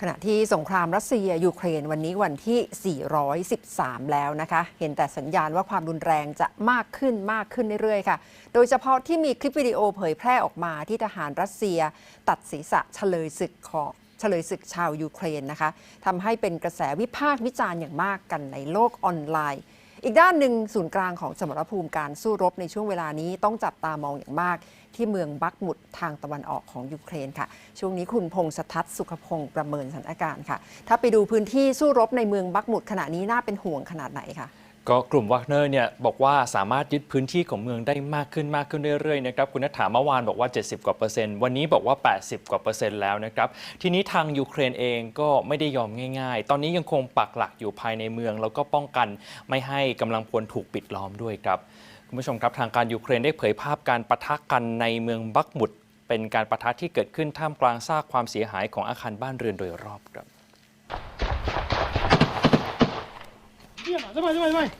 ขณะที่สงครามรัสเซียยูเครนวันนี้วันที่ 413 แล้วนะคะ เห็นแต่สัญญาณว่าความรุนแรงจะมากขึ้นมากขึ้นเรื่อยๆ ค่ะ โดยเฉพาะที่มีคลิปวิดีโอเผยแพร่ออกมาที่ทหารรัสเซีย ตัดศีรษะเฉลยศึกของเฉลยศึกชาวยูเครนนะคะทำให้เป็นกระแสวิพากษ์วิจารณ์อย่างมากกันในโลกออนไลน์ อีกด้านหนึ่งศูนย์กลางของสมรภูมิการสู้รบในช่วงเวลานี้ต้องจับตามองอย่างมาก ที่เมืองบักมุดทางตะวันออกของยูเครนค่ะ ช่วงนี้คุณพงษ์สทัศน์สุขพงศ์ประเมินสถานการณ์ค่ะ ถ้าไปดูพื้นที่สู้รบในเมืองบักมุดขณะนี้น่าเป็นห่วงขนาดไหนคะ ก็กลุ่มวักเนอร์เนี่ยบอกว่าสามารถยึดพื้นที่ของเมืองได้มากขึ้นมากขึ้นเรื่อยๆนะครับคุณนัทถาเมื่อวานบอกว่า 70 กว่าเปอร์เซ็นต์วันนี้บอกว่า 80 กว่าเปอร์เซ็นต์แล้วนะครับทีนี้ทางยูเครนเองก็ไม่ได้ยอมง่ายๆ ตอนนี้ยังคงปักหลักอยู่ภายในเมือง แล้วก็ป้องกันไม่ให้กำลังพลถูกปิดล้อมด้วยครับคุณผู้ชมครับทางการยูเครนได้เผยภาพการปะทะกันในเมืองบักมุดเป็นการปะทะที่เกิดขึ้นท่ามกลางซากความเสียหายของอาคารบ้านเรือนโดยรอบครับ Дима, давай, давай, давай.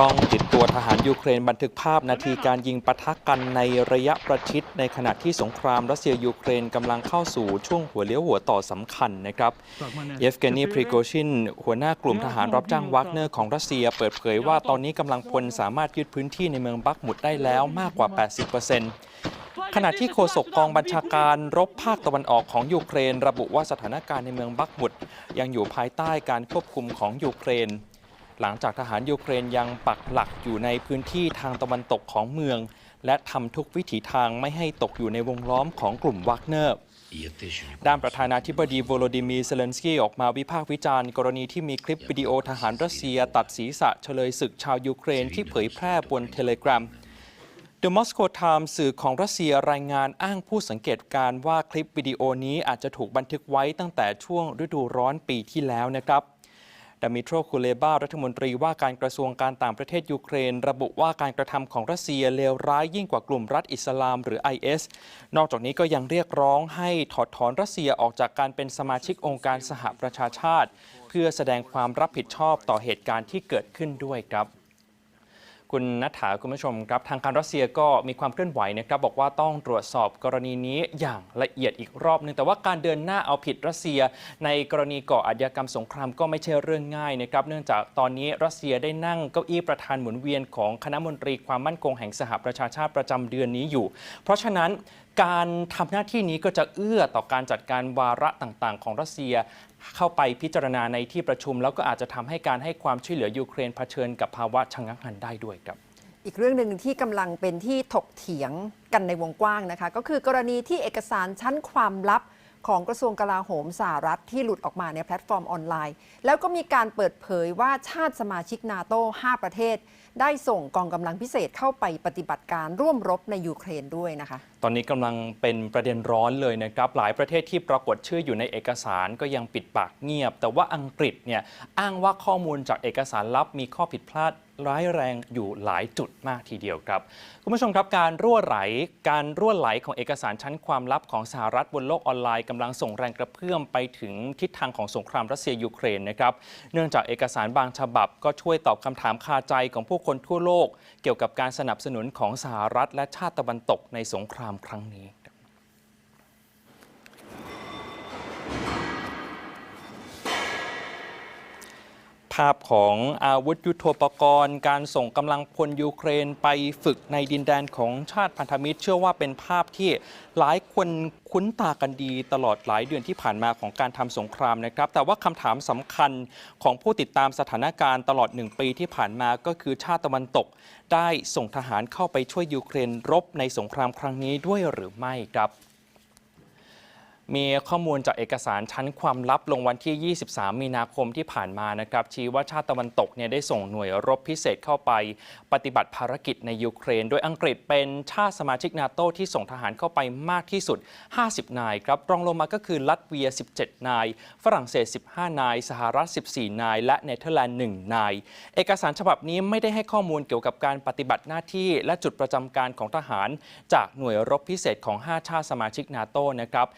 กล้องติดตัวทหารยูเครนบันทึกภาพนาทีการยิงปะทะกันในระยะประชิดในขณะที่สงครามรัสเซียยูเครนกำลังเข้าสู่ช่วงหัวเลี้ยวหัวต่อสำคัญนะครับ เยฟเกนีพริโกชิน หัวหน้ากลุ่มทหารรับจ้างวากเนอร์ของรัสเซีย เปิดเผยว่าตอนนี้กำลังพลสามารถยึดพื้นที่ในเมืองบักมุดได้แล้วมากกว่า 80% ขณะที่โฆษกกองบัญชาการรบภาคตะวันออกของยูเครน ระบุว่าสถานการณ์ในเมืองบักมุด ยังอยู่ภายใต้การควบคุมของยูเครน หลังจากทหารยูเครนยังปักหลักอยู่ในพื้นที่ทางตะวันตกของเมือง และทำทุกวิถีทางไม่ให้ตกอยู่ในวงล้อมของกลุ่มวากเนอร์ด้านประธานาธิบดีโวโลดิมีเซเลนสกี้ออกมาวิพากษ์วิจารณ์ กรณีที่มีคลิปวิดีโอทหารรัสเซีย ตัดศีรษะเฉลยศึกชาวยูเครนที่เผยแพร่บนเทเลกราฟ The Moscow Times สื่อของรัสเซียรายงานอ้างผู้สังเกตการณ์ว่าคลิปวิดีโอนี้อาจจะถูกบันทึกไว้ตั้งแต่ช่วงฤดูร้อนปีที่แล้วนะครับดามิโตรคูเลบารัฐมนตรีว่าการกระทรวงการต่างประเทศยูเครน ระบุว่าการกระทำของรัสเซียเลวร้ายยิ่งกว่ากลุ่มรัฐอิสลามหรือ IS นอกจากนี้ก็ยังเรียกร้องให้ถอดถอนรัสเซียออกจากการเป็นสมาชิกองค์การสหประชาชาติ เพื่อแสดงความรับผิดชอบต่อเหตุการณ์ที่เกิดขึ้นด้วยครับ คุณนัทถาคุณผู้ชมครับทางการรัสเซียก็มีความเคลื่อนไหวนะครับบอกว่าต้องตรวจสอบกรณีนี้อย่างละเอียดอีกรอบหนึงแต่ว่าการเดินหน้าเอาผิดรัสเซีย ในกรณีก่ออาชญากรรมสงครามก็ไม่ใช่เรื่องง่ายนะครับเนื่องจากตอนนี้รัสเซียได้นั่งเก้าอี้ประธานหมุนเวียนของคณะมนตรีความมั่นคงแห่งสหประชาชาติประจำเดือนนี้อยู่ เพราะฉะนั้นการทำหน้าที่นี้ก็จะเอื้อต่อการจัดการวาระต่างๆ ของรัสเซียเข้าไปพิจารณาในที่ประชุม แล้วก็อาจจะทำให้การให้ความช่วยเหลือยูเครนเผชิญกับภาวะชะงักงันได้ด้วยครับ อีกเรื่องหนึ่งที่กำลังเป็นที่ถกเถียงกันในวงกว้างนะคะ ก็คือกรณีที่เอกสารชั้นความลับของกระทรวงกลาโหมสหรัฐที่หลุดออกมาในแพลตฟอร์มออนไลน์ แล้วก็มีการเปิดเผยว่าชาติสมาชิกนาโต5ประเทศ ได้ส่งกองกำลังพิเศษเข้าไปปฏิบัติการร่วมรบในยูเครนด้วยนะคะ ตอนนี้กำลังเป็นประเด็นร้อนเลยนะครับ หลายประเทศที่ปรากฏชื่ออยู่ในเอกสารก็ยังปิดปากเงียบ แต่ว่าอังกฤษเนี่ยอ้างว่าข้อมูลจากเอกสารลับมีข้อผิดพลาด ร้ายแรงอยู่หลายจุดมากทีเดียวครับ คุณผู้ชมครับการรั่วไหลการรั่วไหลของเอกสารชั้นความลับของสหรัฐบนโลกออนไลน์กำลังส่งแรงกระเพื่อมไปถึงทิศทางของสงครามรัสเซียยูเครนนะครับเนื่องจากเอกสารบางฉบับ ก็ช่วยตอบคำถามคาใจของผู้คนทั่วโลก เกี่ยวกับการสนับสนุนของสหรัฐและชาติตะวันตกในสงครามครั้งนี้ ภาพของอาวุธยุโทโธปกรณ์ การส่งกำลังพลยูเครนไปฝึกในดินแดนของชาติพันธมิตร เชื่อว่าเป็นภาพที่หลายคนคุ้นตากันดีตลอดหลายเดือนที่ผ่านมาของการทำสงครามนะครับ แต่ว่าคำถามสำคัญของผู้ติดตามสถานการณ์ตลอดหนึ่งปีที่ผ่านมาก็คือชาติตะวันตก ได้ส่งทหารเข้าไปช่วยยูเครนรบในสงครามครั้งนี้ด้วยหรือไม่ครับ มีข้อมูลจากเอกสารชั้นความลับลงวันที่ 23 มีนาคมที่ผ่านมานะครับ ชี้ว่าชาติตะวันตกเนี่ยได้ส่งหน่วยรบพิเศษเข้าไปปฏิบัติภารกิจในยูเครน โดยอังกฤษเป็นชาติสมาชิกนาโตที่ส่งทหารเข้าไปมากที่สุด 50 นายครับ รองลงมาก็คือลัตเวีย 17 นาย ฝรั่งเศส 15 นาย สหรัฐ 14 นาย และเนเธอร์แลนด์ 1 นาย เอกสารฉบับนี้ไม่ได้ให้ข้อมูลเกี่ยวกับการปฏิบัติหน้าที่ และจุดประจำการของทหาร จากหน่วยรบพิเศษของ 5 ชาติสมาชิกนาโตนะครับ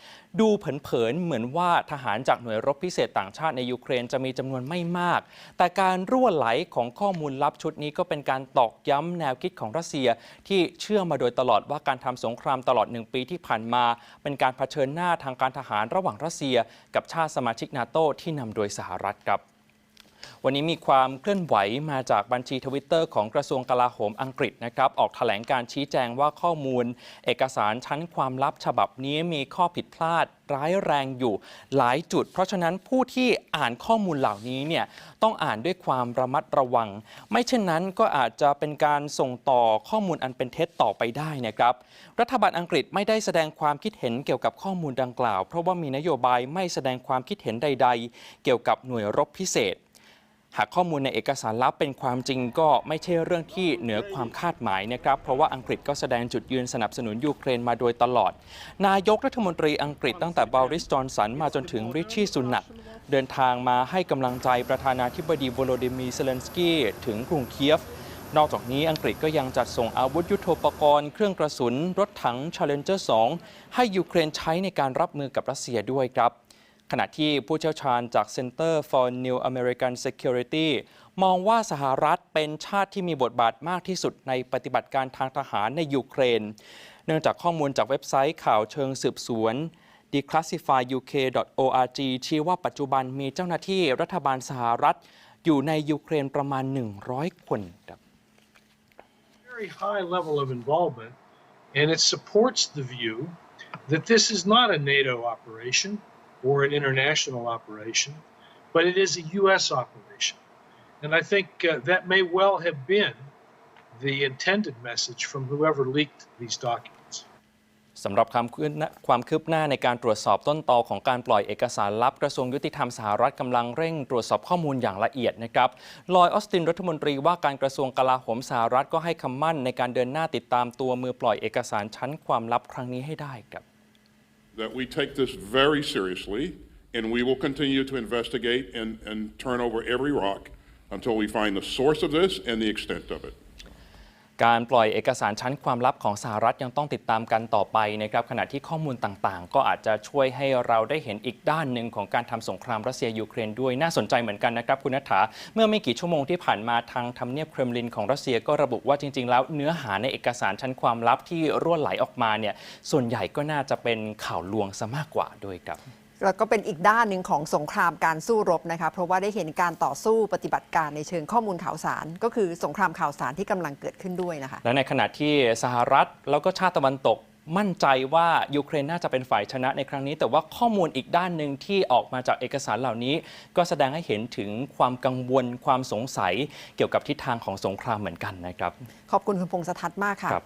ดูดูเผินๆเหมือนว่าทหารจากหน่วยรบพิเศษต่างชาติในยูเครนจะมีจำนวนไม่มาก แต่การรั่วไหลของข้อมูลลับชุดนี้ก็เป็นการตอกย้ำแนวคิดของรัสเซีย ที่เชื่อมาโดยตลอดว่าการทำสงครามตลอดหนึ่งปีที่ผ่านมา เป็นการเผชิญหน้าทางการทหารระหว่างรัสเซีย กับชาติสมาชิกนาโตที่นำโดยสหรัฐครับ วันนี้มีความเคลื่อนไหวมาจากบัญชีทวิตเตอร์ของกระทรวงกลาโหมอังกฤษนะครับ ออกแถลงการชี้แจงว่าข้อมูล เอกสารชั้นความลับฉบับนี้มีข้อผิดพลาดร้ายแรงอยู่หลายจุด เพราะฉะนั้นผู้ที่อ่านข้อมูลเหล่านี้เนี่ยต้องอ่านด้วยความระมัดระวัง ไม่เช่นนั้นก็อาจจะเป็นการส่งต่อข้อมูลอันเป็นเท็จต่อไปได้นะครับ รัฐบาลอังกฤษไม่ได้แสดงความคิดเห็นเกี่ยวกับข้อมูลดังกล่าว เพราะว่ามีนโยบายไม่แสดงความคิดเห็นใด ๆ เกี่ยวกับหน่วยรบพิเศษ หากข้อมูลในเอกสารลับเป็นความจริงก็ไม่ใช่เรื่องที่เหนือความคาดหมายนะครับ เพราะว่าอังกฤษก็แสดงจุดยืนสนับสนุนยูเครนมาโดยตลอด นายกรัฐมนตรีอังกฤษตั้งแต่บาริสจอนสันมาจนถึงริชชี่สุนักเดินทางมาให้กำลังใจประธานาธิบดีโวโลดิมีเซเลนสกี้ถึงกรุงเคียฟนอกจากนี้อังกฤษก็ยังจัดส่งอาวุธยุโทโธปกรณ์ เครื่องกระสุน รถถัง Challenger 2 ให้ยูเครนใช้ในการรับมือกับรัสเซียด้วยครับ ขณะที่ผู้เชี่ยวชาญจาก Center for New American Security มองว่าสหรัฐเป็นชาติที่มีบทบาทมากที่สุดในปฏิบัติการทางทหารในยูเครน เนื่องจากข้อมูลจากเว็บไซต์ข่าวเชิงสืบสวน declassifyuk.org ชี้ว่าปัจจุบันมีเจ้าหน้าที่รัฐบาลสหรัฐ อยู่ในยูเครนประมาณ 100 คนครับ Very high level of involvement, and it supports the view that this is not a NATO operation or an international operation, but it is a U.S. operation. And I think uh, that may well have been the intended message from whoever leaked these documents. สำหรับความคืบความคืบหน้าในการตรวจสอบต้นตอของการปล่อยเอกสารลับกระทรวงยุติธรรมสหรัฐกำลังเร่งตรวจสอบข้อมูลอย่างละเอียดนะครับ ลอยออสตินรัฐมนตรีว่าการกระทรวงกลาโหมสหรัฐก็ให้คำมั่นในการเดินหน้าติดตามตัวมือปล่อยเอกสารชั้นความลับครั้งนี้ให้ได้ครับ that we take this very seriously and we will continue to investigate and, and turn over every rock until we find the source of this and the extent of it. การปล่อยเอกสารชั้นความลับของสหรัฐยังต้องติดตามกันต่อไปนะครับขณะที่ข้อมูลต่างๆ ก็อาจจะช่วยให้เราได้เห็นอีกด้านหนึ่งของการทำสงครามรัสเซียยูเครนด้วยน่าสนใจเหมือนกันนะครับคุณนัฐาเมื่อไม่กี่ชั่วโมงที่ผ่านมาทางทำเนียบเครมลินของรัสเซียก็ระบุว่าจริง ๆ แล้วเนื้อหาในเอกสารชั้นความลับที่รั่วไหลออกมาเนี่ยส่วนใหญ่ก็น่าจะเป็นข่าวลวงซะมากกว่าด้วยครับ แล้วก็เป็นอีกด้านหนึ่งของสงครามการสู้รบนะคะเพราะว่าได้เห็นการต่อสู้ปฏิบัติการในเชิงข้อมูลข่าวสาร ก็คือสงครามข่าวสารที่กำลังเกิดขึ้นด้วยนะคะและในขณะที่สหรัฐแล้วก็ชาติตะวันตกมั่นใจว่ายูเครนน่าจะเป็นฝ่ายชนะในครั้งนี้ แต่ว่าข้อมูลอีกด้านหนึ่งที่ออกมาจากเอกสารเหล่านี้ ก็แสดงให้เห็นถึงความกังวลความสงสัยเกี่ยวกับทิศทางของสงครามเหมือนกันนะครับ ขอบคุณคุณพงษ์สทัศน์มากค่ะครับ